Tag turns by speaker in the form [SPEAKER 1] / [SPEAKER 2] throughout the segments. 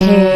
[SPEAKER 1] হে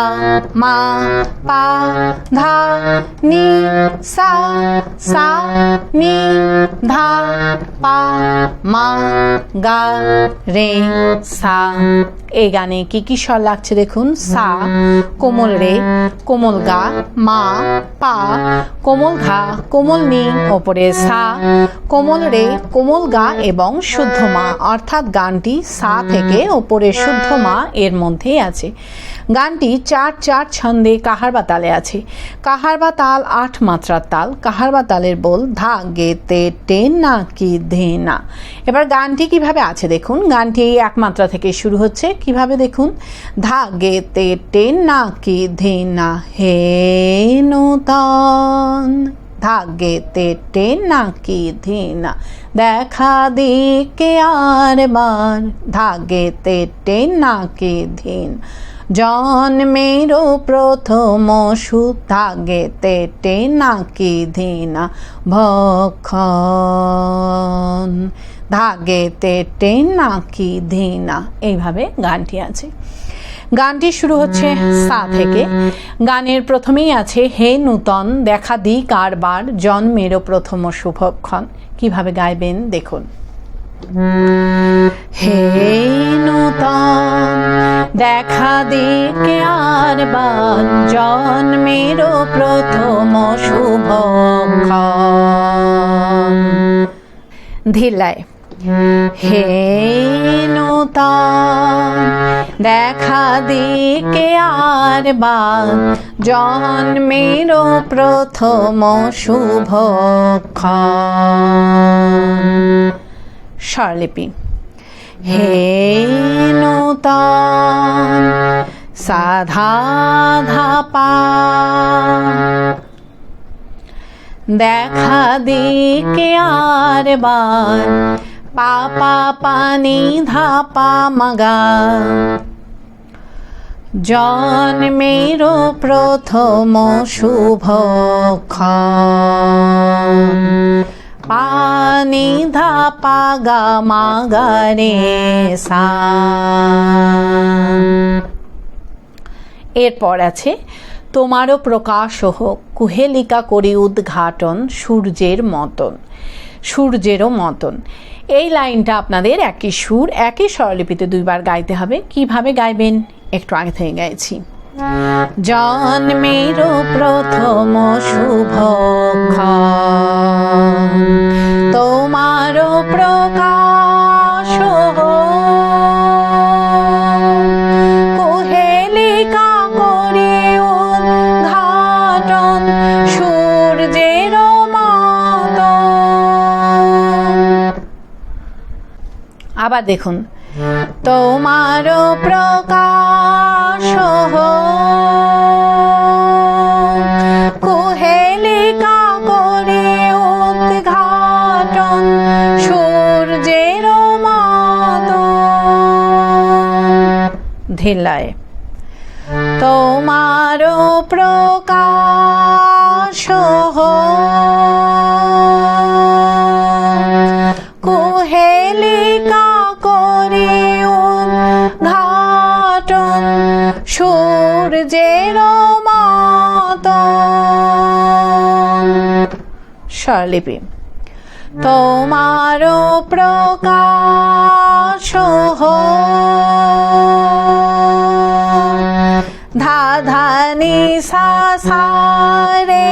[SPEAKER 1] মা, পা, ধা, নি, সা সা, নি, ধা, পা, মা, গা, রে, সা। এই গানে কি কি স্বর লাগছে দেখুন? সা, কোমল রে, কোমল গা, মা, পা, কোমল ঘা, কোমল নি, ওপরে সা, কোমল রে, কোমল গা এবং শুদ্ধ মা। অর্থাৎ গানটি সা থেকে ওপরে শুদ্ধ মা এর মধ্যেই আছে। গানটি চার চার ছন্দে কাহার বা তালে আছে। কাহার বা তাল আট মাত্রার তাল, কাহার বা তালের বল ধা, গে, তে, টে, না, কি, ধে, না। এবার গানটি কীভাবে আছে দেখুন। গানটি এক মাত্রা থেকে শুরু হচ্ছে। কীভাবে দেখুন? ধা, গে, তে, টে, না, কি, ধে, না, হে নূতন ধাগে তেটে নাকি ধিনা দেখা দিকে আর বার। ধাগে তেটে নাকি ধিন জন্মের প্রথম সুতাগে তেটে নাকি ধিনা ভক্ষণ। ধাগে তেটে নাকি ধিনা। এইভাবে গানটি আছে। গানটি শুরু হচ্ছে সা থেকে। গানের প্রথমেই আছে, হে নূতন, দেখা দি কারবার জন্মেরও প্রথম শুভক্ষণ। কীভাবে গাইবেন দেখুন। হে দেখা দিকে আর বার জন্মেরও প্রথম শুভক্ষণ ধিলায় হে দেখা দিকে আর বার জন্মের প্রথম শুভক্ষণ স্বরলিপি, হে নূতন সাধা ধাপা দেখা দিকে আর বার। পাপা পানি ধাপা মাগা। জন্মের প্রথম শুভক্ষণ পানি ধাপা গা মাগারে সা এরপর আছে, তোমারও প্রকাশ হোক, কুহেলিকা করি উদ্ঘাটন সূর্যের মতন, সূর্যেরও মতন। এই লাইনটা আপনাদের একই সুর, একই স্বরলিপিতে দুইবার গাইতে হবে। কীভাবে গাইবেন? একটু আগে থেকে গাইছি। জন্মের প্রথম শুভ তোমারও প্রকাশ আবার দেখুন। তোমার প্রকাশ কুহেলিকা করে উদ্ঘাটন সূর্যের ধিলায় তোমার প্রকাশ স্বরলিপি। তোমার প্রকাশ ধা ধা নি সা সা রে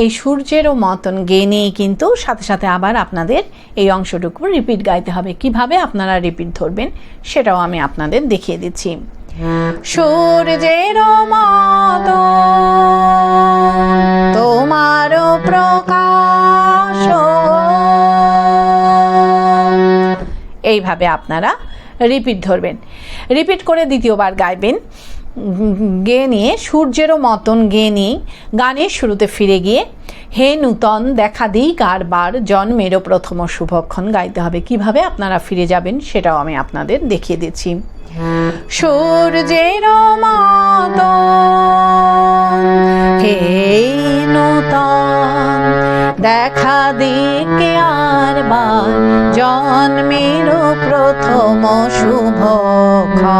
[SPEAKER 1] এই সূর্যেরও মতন গে নিয়ে কিন্তু সাথে সাথে আবার আপনাদের এই অংশটুকু রিপিট গাইতে হবে। কীভাবে আপনারা রিপিট ধরবেন সেটাও আমি আপনাদের দেখিয়ে দিচ্ছি। সূর্যের মত তোমার প্রকাশ এইভাবে আপনারা রিপিট ধরবেন। রিপিট করে দ্বিতীয়বার গাইবেন। গে নিয়ে, সূর্যেরও মতন গে নিয়ে গানের শুরুতে ফিরে গিয়ে, হে নূতন, দেখা দিই কারবার, জন্মেরও প্রথম শুভক্ষণ গাইতে হবে। কীভাবে আপনারা ফিরে যাবেন সেটাও আমি আপনাদের দেখিয়ে দিচ্ছি। সূর্যের মত হে নূতন, দেখা দিকে আর বার জন্মের প্রথম শুভক্ষণ।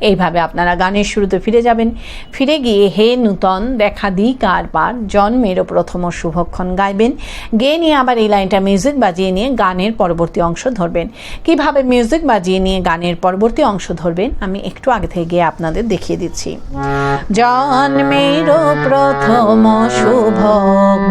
[SPEAKER 1] এইভাবে আপনারা গানের শুরুতে ফিরে যাবেন। ফিরে গিয়ে হে নূতন, দেখা দিই কারবার জন্মেরও প্রথম শুভক্ষণ গাইবেন। গেয়ে নিয়ে আবার এই লাইনটা মিউজিক বাজিয়ে নিয়ে গানের পরবর্তী অংশ ধরবেন। কীভাবে মিউজিক বাজিয়ে নিয়ে গানের পরবর্তী অংশ ধরবেন, আমি একটু আগে থেকে গিয়ে আপনাদের দেখিয়ে দিচ্ছি। জন্মেরও প্রথম শুভক্ষণ।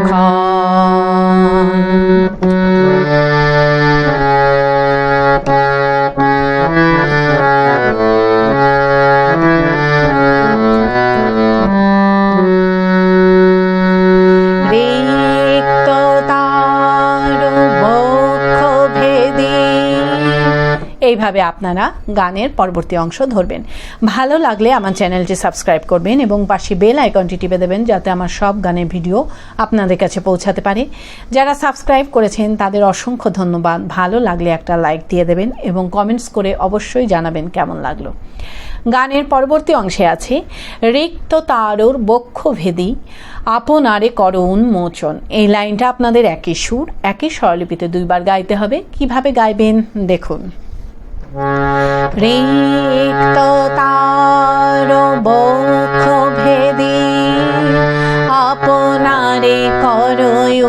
[SPEAKER 1] এইভাবে আপনারা গানের পরবর্তী অংশ ধরবেন। ভালো লাগলে আমার চ্যানেলটি সাবস্ক্রাইব করবেন এবং পাশে বেল আইকনটি টিপে দেবেন যাতে আমার সব গানের ভিডিও আপনাদের কাছে পৌঁছাতে পারে। যারা সাবস্ক্রাইব করেছেন, তাদের অসংখ্য ধন্যবাদ। ভালো লাগলে একটা লাইক দিয়ে দেবেন এবং কমেন্টস করে অবশ্যই জানাবেন কেমন লাগল। গানের পরবর্তী অংশে আছে, রিক্ত তারুর বক্ষ ভেদি আপনারে কর উন্মোচন। এই লাইনটা আপনাদের একই সুর একই স্বরলিপিতে দুইবার গাইতে হবে। কীভাবে গাইবেন? দেখুন। রিক্ত তার বক্ষ ভেদি আপনারে কর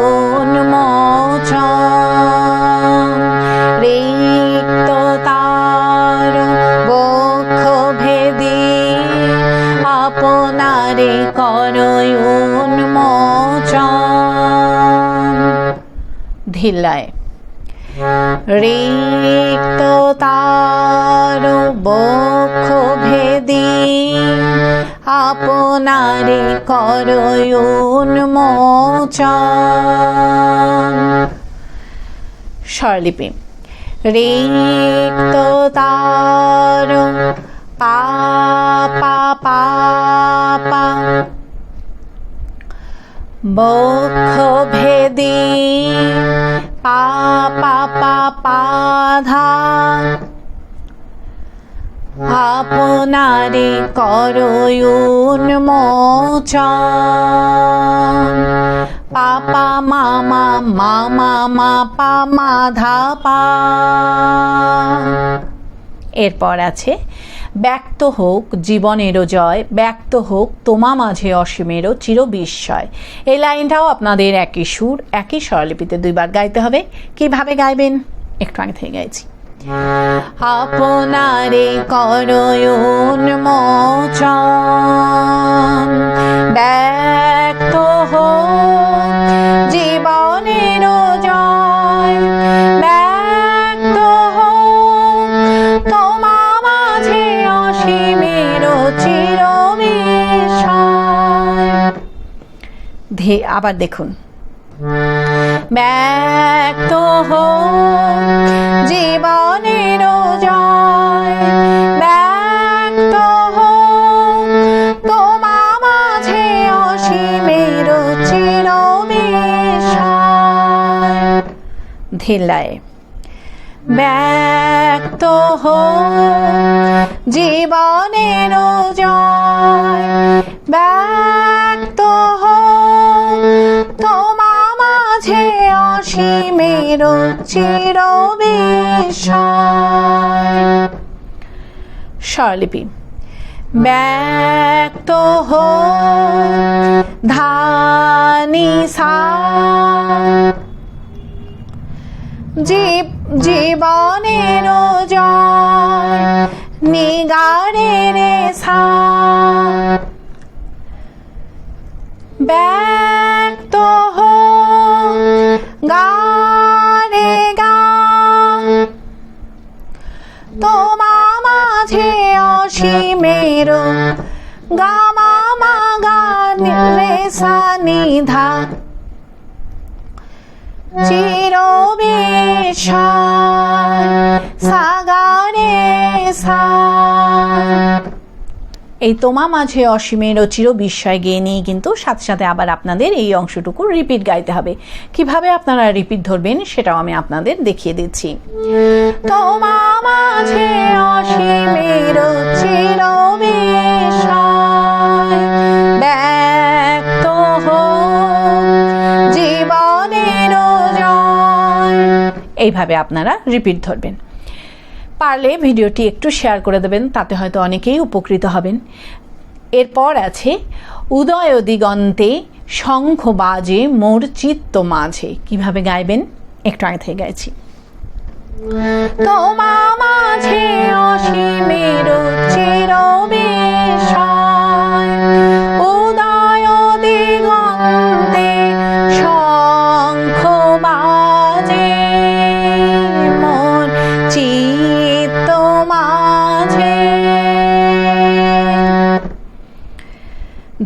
[SPEAKER 1] উন্মোচন রিক্ত তার বক্ষ ভেদি আপনারে কর উন্মোচন ধিল্লায়। রিক্ত তার বক্ষ ভেদি আপনারে কর উন্মোচন। স্বরলিপি রিক্ত তার পা পা পা পা বক্ষ ভেদি পা পা পা পা, ধা। আপনারে করুন মোচন পাপা, মামা মামা মা পা মা ধা পা। এরপর আছে ব্যক্ত হোক জীবনেরও জয়, ব্যক্ত হোক তোমা মাঝে অসীমেরও চির বিস্ময় এই লাইনটাও আপনাদের একই সুর, একই স্বরলিপিতে দুইবার গাইতে হবে। কীভাবে গাইবেন? একটু আগে থেকে গাইছি। আপনারে করয়ন মোচন ব্যক্ত আবার দেখুন। ব্যক্ত হোক জীবনের জয় ব্যক্ত হোক তোমা মাঝে অসীমের চির ধিলায় ব্যক্ত হোক জীবনের জয় ব্যক্ত অসীমের চির স্বরলিপি। ব্যক্ত হো ধানি সা। জীব জীবনের জয় নিগারে রে সা। ব্যক্ত তোমা মাঝে অসীমের গামা মা গানে রে সা নিধা চির সাগারে সা এই তোমা মাঝে অসীমের ও চির বিস্ময় গিয়ে নিয়ে কিন্তু সাথে সাথে আবার আপনাদের এই অংশটুকু রিপিট গাইতে হবে। কীভাবে আপনারা রিপিট ধরবেন সেটাও আমি আপনাদের দেখিয়ে দিচ্ছি। তোমা মাঝে অসীমের চির বিস্ময় জীবনের এইভাবে আপনারা রিপিট ধরবেন। পারলে ভিডিওটি একটু শেয়ার করে দেবেন, তাতে হয়তো অনেকেই উপকৃত হবেন। এরপর আছে, উদয় দিগন্তে শঙ্খ বাজে মোর চিত্ত মাঝে। কীভাবে গাইবেন? একটু আগে থেকে গাইছি। তোমা মাঝে অসীমের চির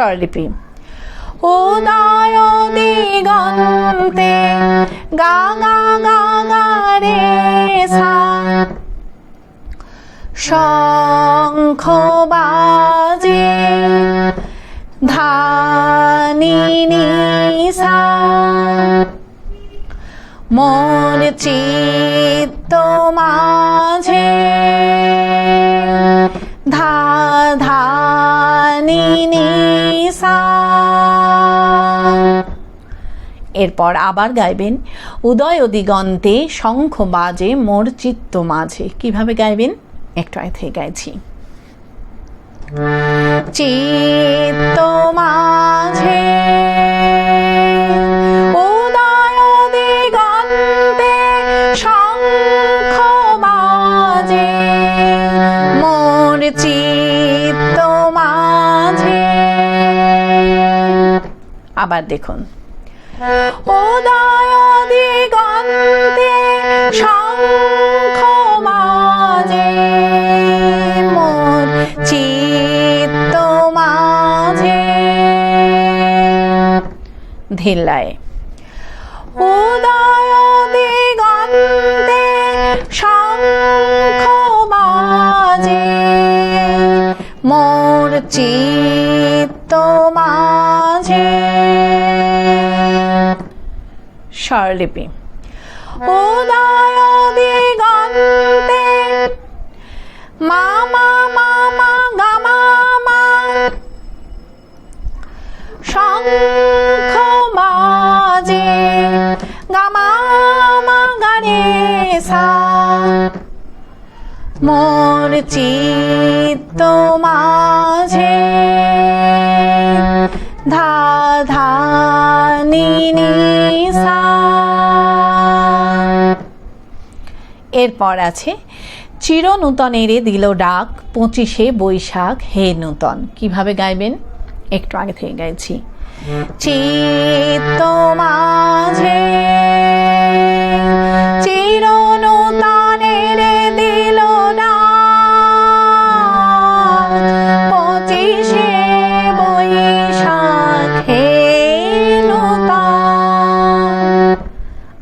[SPEAKER 1] স্বরলিপি। উদয় দিগন্তে, গা গা গা গা রে সা। শঙ্খ বাজে ধানি নিসা মোর চিত্ত মাঝে। ধানি নিসা এরপর আবার গাইবেন, উদয় দিগন্তে শঙ্খ বাজে মোর চিত্ত মাঝে। কীভাবে গাইবেন? একটু আগে থেকে গাইছি। চিত্ত মাঝে আবার দেখুন। মাঝে মোর চিত্ত মাঝে। স্বরলিপি। উদয় দিগন্তে মা মা মা মা গা মা মা। শঙ্খ বাজে গা মা মা গা সা মোর চিত্ত মাঝে এরপর আছে চির নূতনেরে দিল ডাক, পঁচিশে বৈশাখ, হে নূতন। কীভাবে গাইবেন? একটু আগে থেকে গাইছি। চিত্ত মাঝে দিল ডাক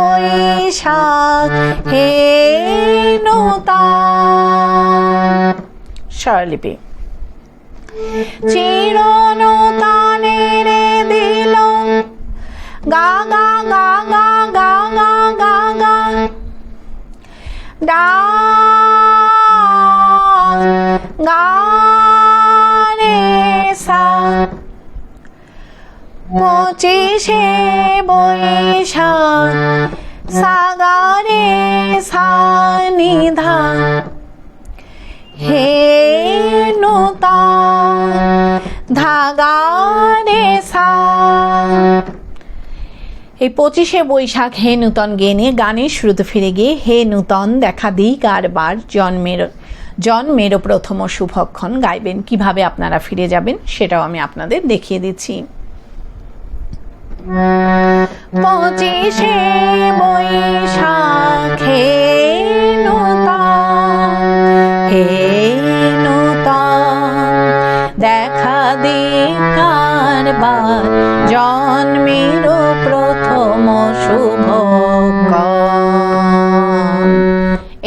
[SPEAKER 1] বৈশাখ, হে নূতন স্বরলিপি। চিরনূতনের দিল গা গা গা গা গা গা গা গা। ডা, গা, রে, সা। পঁচিশে বৈশাখ, সাগারে সানিধা হে নূতন ধাগারে সা এই পঁচিশে বৈশাখ হে নূতন গেনে গানের শুরুতে ফিরে গিয়ে হে নূতন দেখা দিক আর বার জন্মের, জন্মেরও প্রথম শুভক্ষণ গাইবেন। কীভাবে আপনারা ফিরে যাবেন সেটাও আমি আপনাদের দেখিয়ে দিচ্ছি। পঁচিশে বৈশাখে দেখা দে কারবার জন্মের প্রথম শুভ